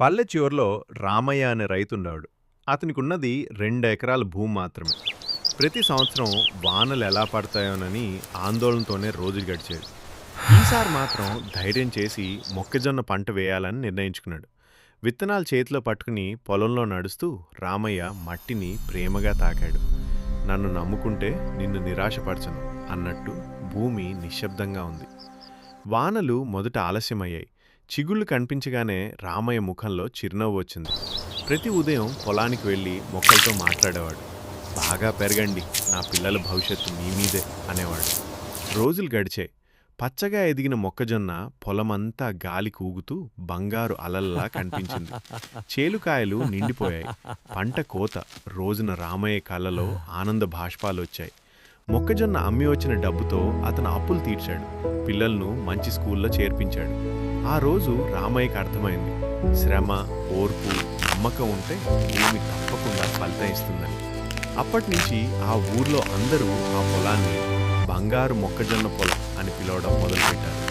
పల్లె చివరిలో రామయ్య అనే రైతున్నాడు అతనికి ఉన్నది రెండు ఎకరాల భూమి మాత్రమే. ప్రతి సంవత్సరం వానలు ఎలా పడతాయోనని ఆందోళనతోనే రోజులు గడిచేది ఈసారి మాత్రం ధైర్యం చేసి మొక్కజొన్న పంట వేయాలని నిర్ణయించుకున్నాడు. విత్తనాలు చేతిలో పట్టుకుని పొలంలో నడుస్తూ రామయ్య మట్టిని ప్రేమగా తాకాడు. నన్ను నమ్ముకుంటే నిన్ను నిరాశపరచను అన్నట్టు భూమి నిశ్శబ్దంగా ఉంది. వానలు మొదట ఆలస్యమయ్యాయి. చిగుళ్ళు కనిపించగానే రామయ్య ముఖంలో చిరునవ్వు వచ్చింది. ప్రతి ఉదయం పొలానికి వెళ్ళి మొక్కలతో మాట్లాడేవాడు. బాగా పెరగండి నా పిల్లల భవిష్యత్తు మీ మీదే అనేవాడు. రోజులు గడిచాయి. పచ్చగా ఎదిగిన మొక్కజొన్న పొలమంతా గాలి కూగుతూ బంగారు అలల్లా కనిపించింది. చేలుకాయలు నిండిపోయాయి. పంట కోత. రోజున రామయ్య కళ్ళలో ఆనంద భాష్పాలు వచ్చాయి. మొక్కజొన్న అమ్మి వచ్చిన డబ్బుతో అతను అప్పులు తీర్చాడు. పిల్లలను మంచి స్కూల్లో చేర్పించాడు. ఆ రోజు రామయ్యకి అర్థమైంది. శ్రమ ఓర్పు నమ్మకం ఉంటే భూమి తప్పకుండా ఫలితం ఇస్తుందని. అప్పటి నుంచి ఆ ఊర్లో అందరూ ఆ పొలాన్ని బంగారు మొక్కజొన్న పొలం అని పిలవడం మొదలుపెట్టారు.